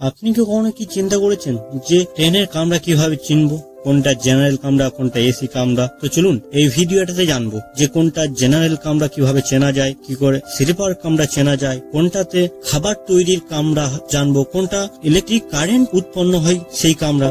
আপনি কি কখনো কি চিন্তা করেছেন যে ট্রেনের কামরা কীভাবে চিনব? কোনটা জেনারেল কামরা, কোনটা এসি কামরা? তো চলুন, এই ভিডিওটাতে জানব যে কোনটা জেনারেল কামরা কীভাবে চেনা যায়, কি করে স্লিপার কামরা চেনা যায়, কোনটাতে খাবার তৈরির কামরা জানব, কোনটা ইলেকট্রিক কারেন্ট উৎপন্ন হয় সেই কামরা।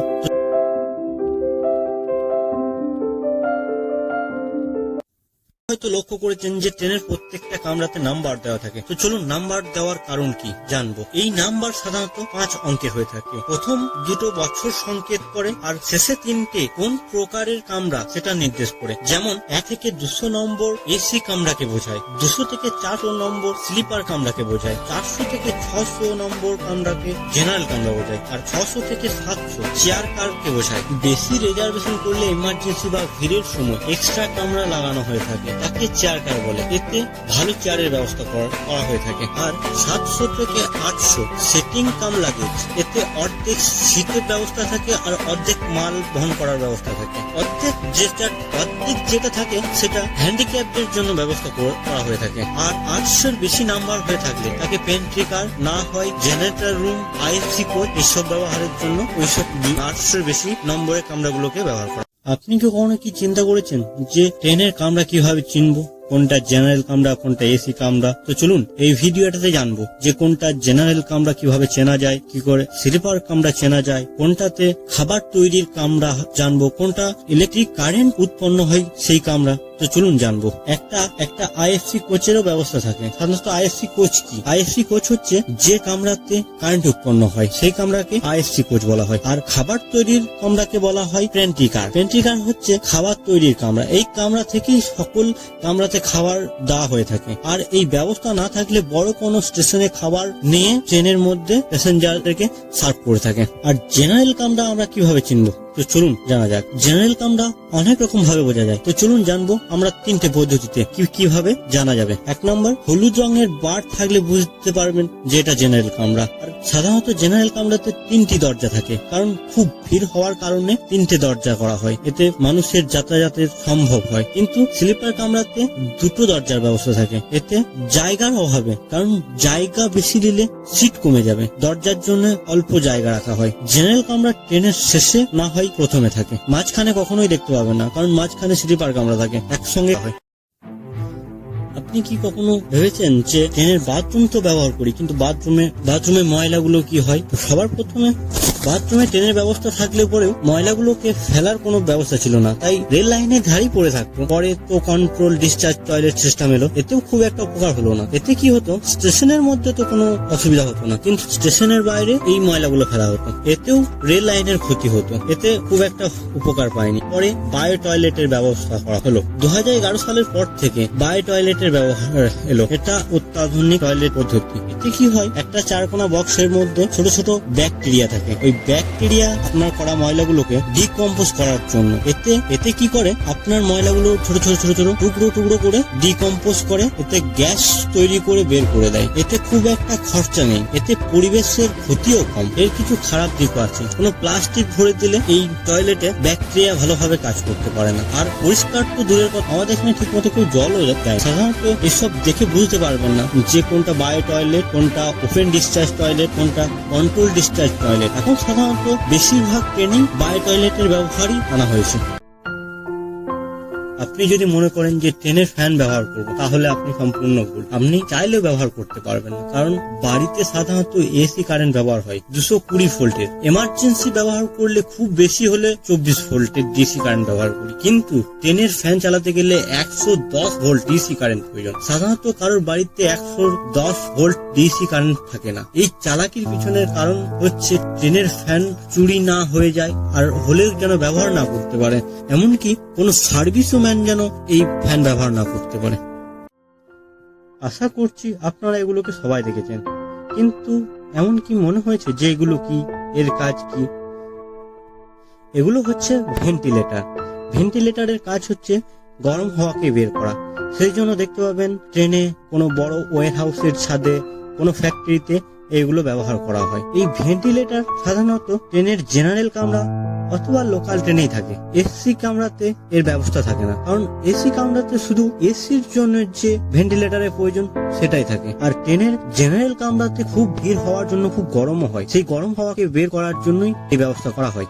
হয়তো লক্ষ্য করেছেন যে ট্রেনের প্রত্যেকটা কামরাতে নাম্বার দেওয়া থাকে। তো চলুন নাম্বার দেওয়ার কারণ কি জানব। এই নাম্বার সাধারণত পাঁচ অঙ্কের হয়ে থাকে। প্রথম দুটো বছর সংকেত করে আর শেষে তিনটে কোন প্রকারের কামরা সেটা নির্দেশ করে। যেমন এক থেকে দুশো নম্বর এসি কামরাকে বোঝায়, দুশো থেকে চারশো নম্বর স্লিপার কামরাকে বোঝায়, চারশো থেকে ছশো নম্বর কামরাকে জেনারেল কামরা বোঝায়, আর ছশো থেকে সাতশো চেয়ার কারকে বোঝায়। বেশি রিজার্ভেশন করলে ইমার্জেন্সি বা ভিড়ের সময় এক্সট্রা কামরা লাগানো হয়ে থাকে। তাকে চেয়ার কার বলে। এতে ভালো চেয়ারের ব্যবস্থা করা হয়ে থাকে। আর সাতশো থেকে আটশো সেটিং কাম লাগেজ এতে অর্ধেক শীতের ব্যবস্থা থাকে আর অর্ধেক মাল বহন করার ব্যবস্থা থাকে। অর্ধেক যেটা অর্ধেক যেটা থাকে সেটা হ্যান্ডিক্যাপদের জন্য ব্যবস্থা করা হয়ে থাকে। আর আটশোর বেশি নাম্বার হয়ে থাকলে তাকে পেন্ট্রি কার না হয় জেনারেটর রুম আইএফসি কোড এসব ব্যবহারের জন্য ওইসব আটশোর বেশি নম্বরের কামরাগুলোকে ব্যবহার করা আপনি কি কখনো কি চিন্তা করেছেন যে ট্রেনের কামরা কীভাবে চিনবো? কোনটা জেনারেল কামরা, কোনটা এসি কামরা। তো চলুন, এই ভিডিওটাতে জানব যে কোনটা জেনারেল কামরা কীভাবে চেনা যায়, কি করে স্লিপার কামরা চেনা যায়, কোনটাতে খাবার তৈরির কামরা জানব, কোনটা ইলেকট্রিক কারেন্ট উৎপন্ন হয় সেই কামরা। তো চলুন জানব। একটা একটা আইএফসি কোচেরও ব্যবস্থা থাকে। সাধারণত আইএফসি কোচ কি? আইএফসি কোচ হচ্ছে যে কামরাতে কারেন্ট উৎপন্ন হয়, সেই কামরাকে আইএফসি কোচ বলা হয়। আর খাবার তৈরির কামরাকে বলা হয় পেন্ট্রিকার পেন্ট্রিকার হচ্ছে খাবার তৈরির কামরা। এই কামরা থেকেই সকল কামরাতে খাবার দেওয়া হয়ে থাকে। আর এই ব্যবস্থা না থাকলে বড় কোনো স্টেশনে খাবার নিয়ে ট্রেনের মধ্যে প্যাসেঞ্জারদেরকে সার্ভ করে থাকে। আর জেনারেল কামরা আমরা কীভাবে চিনবো? তো চলুন জানা যাক। জেনারেল কামরা অনেক রকম ভাবে বোঝা যায়। তো চলুন জানব আমরা তিনটে পদ্ধতিতে কীভাবে জানা যাবে। এক নম্বর, হলুদ রঙের বার থাকলে বুঝতে পারবেন যে এটা জেনারেল কামরা। আর সাধারণত জেনারেল কামরাতে তিনটি দরজা থাকে। কারণ খুব ভিড় হওয়ার কারণে তিনটে দরজা করা হয়। এতে মানুষের যাতায়াতের সম্ভব হয়। কিন্তু স্লিপার কামরাতে দুটো দরজার ব্যবস্থা থাকে। এতে জায়গার অভাবে, কারণ জায়গা বেশি দিলে সিট কমে যাবে। দরজার জন্য অল্প জায়গা রাখা হয়। জেনারেল কামরা ট্রেনের শেষে না হয় প্রথমে থাকে। মাঝখানে কখনোই দেখতে পাবে না, কারণ মাঝখানে সিটি পার্ক আমরা থাকে, একসঙ্গে আপনি কি কখনো ভেবেছেন যে ট্রেনের বাথরুম তো ব্যবহার করি, কিন্তু বাথরুমে বাথরুমে ময়লাগুলো কি হয়? সবার প্রথমে বাথরুমে ট্রেনের ব্যবস্থা থাকলে পরেও ময়লাগুলোকে ফেলার কোনো ব্যবস্থা ছিল না। তাই রেল লাইনের ধারেই পড়ে থাকতো। পরে তো কন্ট্রোল ডিসচার্জ টয়লেট সিস্টেম এলো। এতেও খুব একটা উপকার হলো না। এতে কি হতো, স্টেশনের মধ্যে তো কোনো অসুবিধা হতো না। কিন্তু স্টেশনের বাইরে এই ময়লাগুলো ফেলা হতো। এতেও রেল লাইনের ক্ষতি হতো। এতে খুব একটা উপকার পায়নি। পরে বায়ো টয়লেটের ব্যবস্থা করা হলো। দু হাজার এগারো সালের পর থেকে বায়ো টয়লেটের ব্যবহার এলো। এটা অত্যাধুনিক টয়লেট পদ্ধতি। এতে কি হয়, একটা চারকোনা বক্সের মধ্যে ছোট ছোট ব্যাকটেরিয়া থাকে। ওই ব্যাকটেরিয়া আপনার করা ময়লাগুলোকে ডিকম্পোজ করার জন্য। এতে এতে কি করে? আপনার ময়লাগুলো ছোট ছোট ছোট ছোট, টুকরো টুকরো করে ডিকম্পোজ করে এতে গ্যাস তৈরি করে বের করে দেয়। এতে খুব একটা খরচা নেই। এতে পরিবেশের ক্ষতিও কম। এর কিছু খারাপ দিকও আছে। কোনো প্লাস্টিক ভরে দিলে এই টয়লেটে ব্যাকটেরিয়া ভালোভাবে কাজ করতে পারে না। আর পরিষ্কার তো দূরের কথা। আমাদের এখানে ঠিক মতো কেউ জলও দেয় সাধারণত এসব দেখে বুঝতে পারবেন না যে কোনটা বায়ো টয়লেট, কোনটা ওপেন ডিসচার্জ টয়লেট, কোনটা কন্ট্রোল ডিসচার্জ টয়লেট। এখন সাধারণত বেশিরভাগ ট্রেনিং বায়ো টয়লেটের ব্যবহারই আনা হয়েছে। আপনি যদি মনে করেন যে ট্রেনের ফ্যান ব্যবহার করব, তাহলে আপনি সম্পূর্ণ ভুল। আপনি চাইলেও ব্যবহার করতে পারবেন না, কারণ বাড়িতে সাধারণত এসি কারেন্ট ব্যবহার হয় দুশো কুড়ি ভোল্টের। এমার্জেন্সি ব্যবহার করলে খুব বেশি হলে চব্বিশ ভোল্টের ডিসি কারেন্ট ব্যবহার করি। কিন্তু ট্রেনের ফ্যান চালাতে গেলে একশো দশ ভোল্ট ডিসি কারেন্ট প্রয়োজন। সাধারণত কারোর বাড়িতে একশো দশ ভোল্ট ডিসি কারেন্ট থাকে না। এই চালাকির পিছনের কারণ হচ্ছে ট্রেনের ফ্যান চুরি না হয়ে যায়, আর হলেও যেন ব্যবহার না করতে পারে। এমনকি কোনো সার্ভিসও ম্যান যেন এই ফ্যান ব্যবহার না করতে পারে। আশা করছি আপনারা এগুলোকে সবাই দেখেছেন। কিন্তু এমন কি মনে হয়েছে যে এগুলো কি, এর কাজ কি? এগুলো হচ্ছে ভেন্টিলেটর ভেন্টিলেটরের কাজ হচ্ছে গরম হাওয়াকে বের করা। সেই জন্য দেখতে পাবেন ট্রেনে কোনো বড় ওয়ার হাউসের ছাদে, কোনো ফ্যাক্টরিতে এগুলো ব্যবহার করা হয়। এই ভেন্টিলেটর সাধারণত ট্রেনের জেনারেল কামরা অথবা লোকাল ট্রেনেই থাকে। এসি কামরাতে এর ব্যবস্থা থাকে না। কারণ এসি কামরাতে শুধু এসির জন্য যে ভেন্টিলেটরের প্রয়োজন সেটাই থাকে। আর ট্রেনের জেনারেল কামরাতে খুব ভিড় হওয়ার জন্য খুব গরমও হয়। সেই গরম হওয়াকে বের করার জন্যই এই ব্যবস্থা করা হয়।